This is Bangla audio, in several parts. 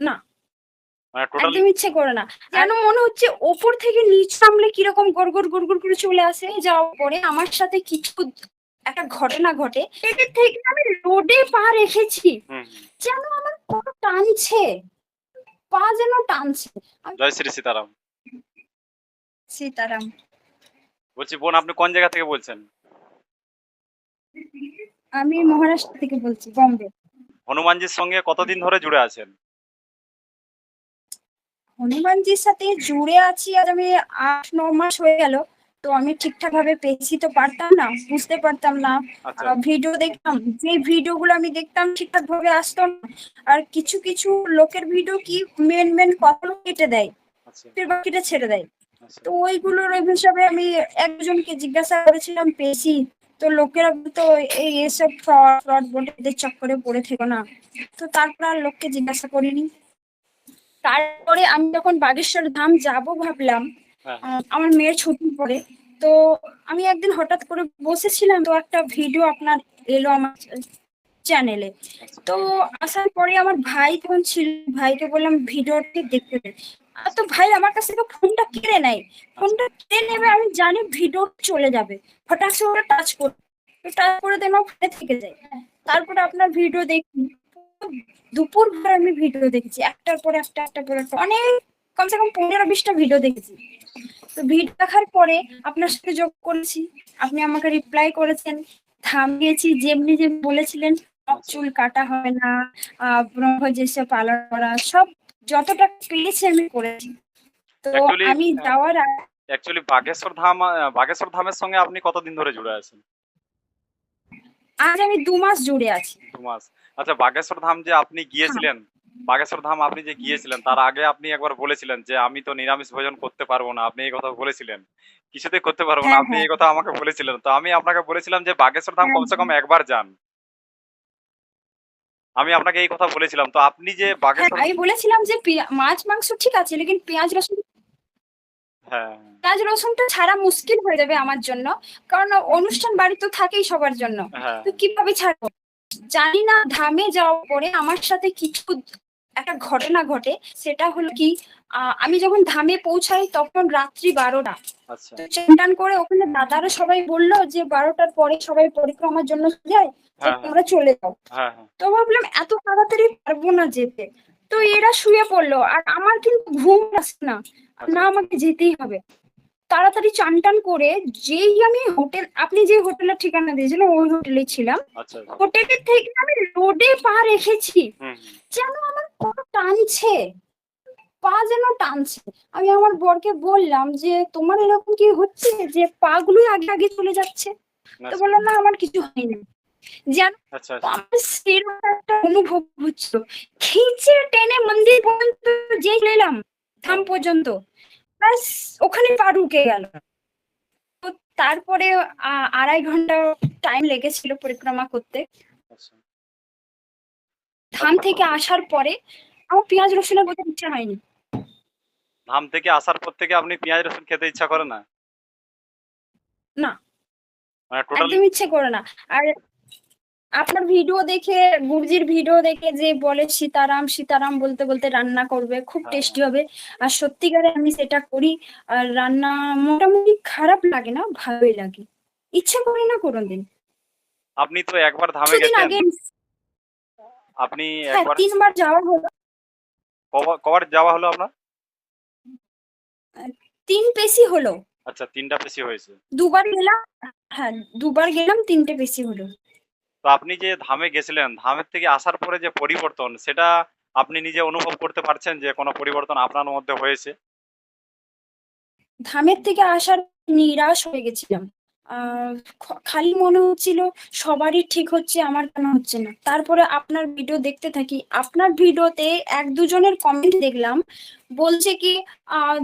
না। মানে টোটালি একদম ইচ্ছে করে না। যেন মনে হচ্ছে ওপর থেকে নিচ নামলে কীরকম গড়গড় গড়গড় করে চলে আসে? যাওয়ার পরে আমার সাথে কিছু একটা ঘটনা ঘটে। এদের থেকে আমি রোডে পা রেখেছি। যেন আমার পা টানছে। পা যেন টানছে। জয় শ্রী সীতারাম। সীতারাম। বলছি বোন আপনি কোন জায়গা থেকে বলছেন? আমি মহারাষ্ট্র থেকে বলছি বম্বে। হনুমানজির সঙ্গে কতদিন ধরে জুড়ে আছেন? হনুমানজির সাথে জুড়ে আছি আর আমি আট ন মাস হয়ে গেল তো আমি ঠিকঠাক ভাবে পেয়েছি তো পারতাম না বুঝতে পারতাম না। আচ্ছা। ভিডিও দেখতাম যে ভিডিও গুলো আমি দেখতাম ঠিকঠাক ভাবে আসতো না। আর কিছু কিছু লোকের ভিডিও কি মেন মেন কথাগুলো কেটে দেয় আচ্ছা। ফির বাকিটা ছেড়ে দেয়। আচ্ছা। তো ওইগুলোর ওই হিসাবে আমি একজনকে জিজ্ঞাসা করেছিলাম পেয়েছি? তো লোকেরা তো এই এসব ফ্রড ফ্রড বলে চক্করে পড়ে থেকো না। তো তারপর আর লোককে জিজ্ঞাসা করিনি। তারপরে আমি যখন বাগেশ্বর ধাম যাব ভাবলাম হ্যাঁ। আমার মেয়ের ছুটি পরে তো আমি একদিন হঠাৎ করে বসেছিলাম তো একটা ভিডিও আপনার এলো আমার চ্যানেলে তো আসার পরে আমার ভাই তখন ছিল ভাইকে বললাম ভিডিওটি দেখতে আর তো ভাই আমার কাছ থেকে ফোনটা কেড়ে নেয়। ফোনটা কেড়ে নেবে আমি জানি ভিডিও চলে যাবে। হঠাৎ করে টাচ করে টাচ করে দেন ফোনে থেকে যায়। তারপরে আপনার ভিডিও দেখি দুপুর ভর আমি ভিডিও দেখেছি। একটার পর একটা একটার পর একটা। অনেক কমসে কম পনেরো বিশটা ভিডিও দেখেছি। তো ভিডিও দেখার পরে আপনার সাথে যোগ করেছি। আপনি আমাকে রিপ্লাই করেছেন। থামিয়েছি। যেমনি যেমনি বলেছিলেন চুল কাটা হয় না আহ ব্রহ্ম যেসব পালন করা সব যতটা পেয়েছি আমি করেছি। তো আমি যাওয়ার আগে অ্যাকচুয়ালি বাগেশ্বর ধাম বাগেশ্বর ধামের সঙ্গে আপনি কতদিন ধরে জুড়ে আছেন? আজ আমি দু মাস জুড়ে আছি। দু মাস। আচ্ছা বাগেশ্বর ধাম যে আপনি গিয়েছিলেন বাগেশ্বর ধাম আপনি যে গিয়েছিলেন তার আগে আপনি একবার বলেছিলেন যে আমি তো নিরামিষ ভোজন করতে পারব না আপনি এই কথা বলেছিলেন। কিছুতেই করতে পারব না হ্যাঁ, আপনি হ্যাঁ। এই কথা আমাকে বলেছিলেন। তো আমি আপনাকে বলেছিলাম যে বাগেশ্বর ধাম হ্যাঁ, কমসে কম একবার যান। আমি আপনাকে এই কথা বলেছিলাম। তো আপনি যে বাগেশ্বর আমি বলেছিলাম যে মাছ মাংস ঠিক আছে লেকিন পেঁয়াজ রসুন হ্যাঁ। পেঁয়াজ রসুনটা ছাড়া মুশকিল হয়ে যাবে আমার জন্য কারণ অনুষ্ঠান বাড়ি তো থাকেই সবার জন্য। তো কীভাবে ছাড়বো? জানি না ধামে যাওয়ার পরে আমার সাথে কিছু একটা ঘটনা ঘটে। সেটা হলো কি আমি যখন ধামে পৌঁছাই তখন রাত্রি বারোটা। আচ্ছা। তো করে ওখানে দাদারা সবাই বলল যে বারোটার পরে সবাই পরিক্রমার জন্য যায় হ্যাঁ। তোমরা চলে যাও। হ্যাঁ হ্যাঁ। তো ভাবলাম এত তাড়াতাড়ি পারব না যেতে। তো এরা শুয়ে পড়ল। আর আমার কিন্তু ঘুম আসছে না। না আমাকে যেতেই হবে। তাড়াতাড়ি চান টান করে যেই আমি হোটেল আপনি যে হোটেলের ঠিকানা দিয়েছিলেন ওই হোটেলে ছিলাম। আচ্ছা। হোটেলের থেকে আমি রোডে পা রেখেছি। যেন আমার পা টানছে। পা যেন টানছে। আমি আমার বরকে বললাম যে তোমার এরকম কি হচ্ছে যে পা গুলোই আগে আগে চলে যাচ্ছে? তো আচ্ছা। বললাম না আমার কিছু হয়নি। যেন আচ্ছা আমার সেরকম একটা অনুভব হচ্ছিল। খিচে টেনে মন্দির পর্যন্ত যে এলাম ধাম পর্যন্ত। ব্যাস ওখানে পা ঢুকে গেল। তো তারপরে আড়াই ঘণ্টা টাইম লেগেছিল পরিক্রমা করতে। আচ্ছা। ধাম থেকে আসার পরে আমার পেঁয়াজ রসুনের বোঝার ইচ্ছা হয়নি। ধাম থেকে আসার পর থেকে আপনি পেঁয়াজ রসুন খেতে ইচ্ছা করে না? না। মানে একদম ইচ্ছে করে না। আর আপনার ভিডিও দেখে গুরজির ভিডিও দেখে যে বলে সীতারাম সীতারাম বলতে বলতে রান্না করবে খুব হ্যাঁ। টেস্টি হবে। আর সত্যিকারে আমি সেটা করি আর রান্না মোটামুটি খারাপ লাগে না ভালোই লাগে। ইচ্ছে করে না কোনোদিন। আপনি তো একবার ধামে গেছেন। আপনি হ্যাঁ একবার তিনবার যাওয়া হলো। কবার যাওয়া হলো আপনার? তিন বেশি হলো। আচ্ছা তিনটা বেশি হয়েছে। দুবার গেলাম হ্যাঁ দুবার গেলাম তিনটে পেশি হলো। তো আপনি যে ধামে গেছিলেন, ধামের থেকে আসার পরে যে পরিবর্তন, সেটা আপনি নিজে অনুভব করতে পারছেন যে কোনো পরিবর্তন আপনার মধ্যে হয়েছে? ধামের থেকে আসার নিরাশ হয়ে গেছিলাম। খালি মনে হচ্ছিল সবারই ঠিক হচ্ছে, আমার কেন হচ্ছে না। তারপরে আপনার ভিডিও দেখতে থাকি, আপনার ভিডিওতে এক দুজনের কমেন্ট দেখলাম, বলছে কি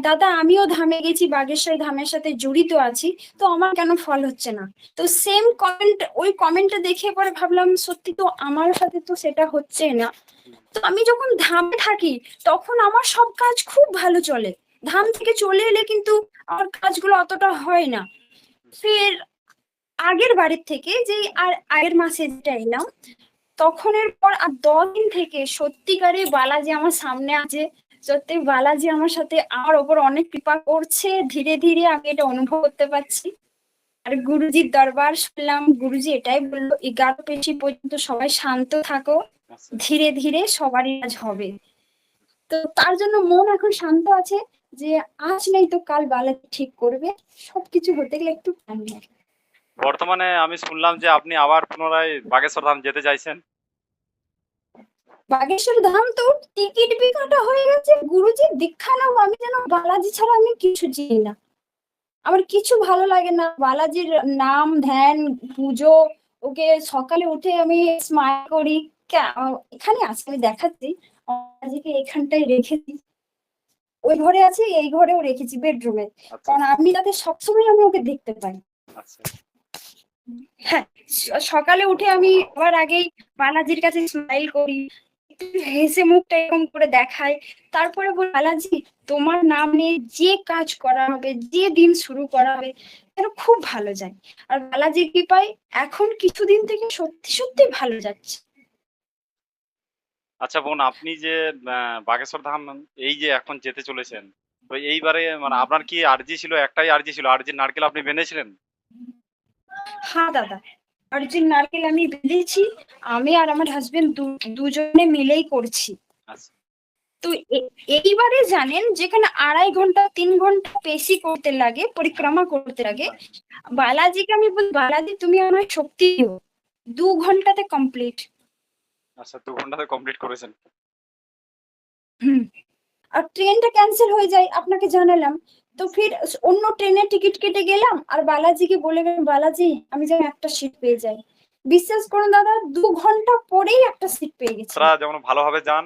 দাদা আমিও ধামে গেছি, বাগেশ্বর ধামের সাথে জড়িত আছি, তো আমার কেন ফল হচ্ছে না? তো সেম কমেন্ট ওই কমেন্টটা দেখে পরে ভাবলাম, সত্যি তো আমার সাথে তো সেটা হচ্ছে না। তো আমি যখন ধামে থাকি, তখন আমার সব কাজ খুব ভালো চলে। ধাম থেকে চলে এলে কিন্তু আমার কাজগুলো অতটা হয় না। ফের আগের বাড়ির থেকে যে আর আগের মাসে যেটা এলাম, তখনের পর আর দিন থেকে সত্যিকারে বালাজি আমার সামনে আছে। সত্যি বালাজি আমার সাথে আমার ওপর অনেক কৃপা করছে। ধীরে ধীরে আমি এটা অনুভব করতে পারছি। আর গুরুজির দরবার শুনলাম, গুরুজি এটাই বলল, এগারো পেশি পর্যন্ত সবাই শান্ত থাকো, ধীরে ধীরে সবারই কাজ হবে। তো তার জন্য মন এখন শান্ত আছে। যে আজ নেই তো কাল বালাজি ঠিক করবে সবকিছু হতে গেলে একটু টাইম লাগে। বর্তমানে আমি শুনলাম যে আপনি আবার পুনরায় বাগেশ্বর ধাম যেতে চাইছেন। বাগেশ্বর ধাম তো টিকিট বি কাটা হয়ে গেছে। গুরুজির দীক্ষা নাও আমি যেন বালাজি ছাড়া আমি কিছু চিনি না। আমার কিছু ভালো লাগে না। বালাজির নাম ধ্যান পুজো ওকে সকালে উঠে আমি স্মাইল করি। এখানে আজকে আমি দেখাচ্ছি। বালাজিকে এখানটায় রেখেছি। ওই ঘরে আছে এই ঘরেও রেখেছি বেডরুমে আচ্ছা কারণ আমি যাতে সবসময় আমি ওকে দেখতে পাই। আচ্ছা। হ্যাঁ সকালে উঠে আমি আবার আগেই বালাজির কাছে স্মাইল করি হেসে মুখটা এরকম করে দেখাই। তারপরে বল বালাজি তোমার নাম নিয়ে যে কাজ করা হবে যে দিন শুরু করা হবে যেন খুব ভালো যায়। আর বালাজির কৃপায় এখন কিছুদিন থেকে সত্যি সত্যি ভালো যাচ্ছে। আচ্ছা বোন আপনি যে আহ, বাগেশ্বর ধাম এই যে এখন যেতে চলেছেন তো এইবারে মানে আপনার কি আরজি ছিল? একটাই আরজি ছিল। আরজির নারকেল আপনি বেঁধেছিলেন? হ্যাঁ দাদা। অরিজিন নারকেল আমি বেঁধেছি। আমি আর আমার হাজবেন্ড দুজনে মিলেই করছি। আচ্ছা। তো এ- এইবারে জানেন যেখানে আড়াই ঘণ্টা তিন ঘণ্টা বেশি করতে লাগে পরিক্রমা করতে লাগে বালাজিকে আমি বল বালাজি তুমি আমার শক্তি দিও। দু ঘন্টাতে কমপ্লিট আচ্ছা দু ঘন্টাতে কমপ্লিট করেছেন। আর ট্রেনটা ক্যান্সেল হয়ে যায় আপনাকে জানালাম। তো ফির অন্য ট্রেনের টিকিট কেটে গেলাম আর বালাজিকে বলে গেলাম বালাজি আমি যেন একটা সিট পেয়ে যাই। বিশ্বাস করুন দাদা দু ঘণ্টা পরেই একটা সিট পেয়ে গেছি। যেমন ভালোভাবে যান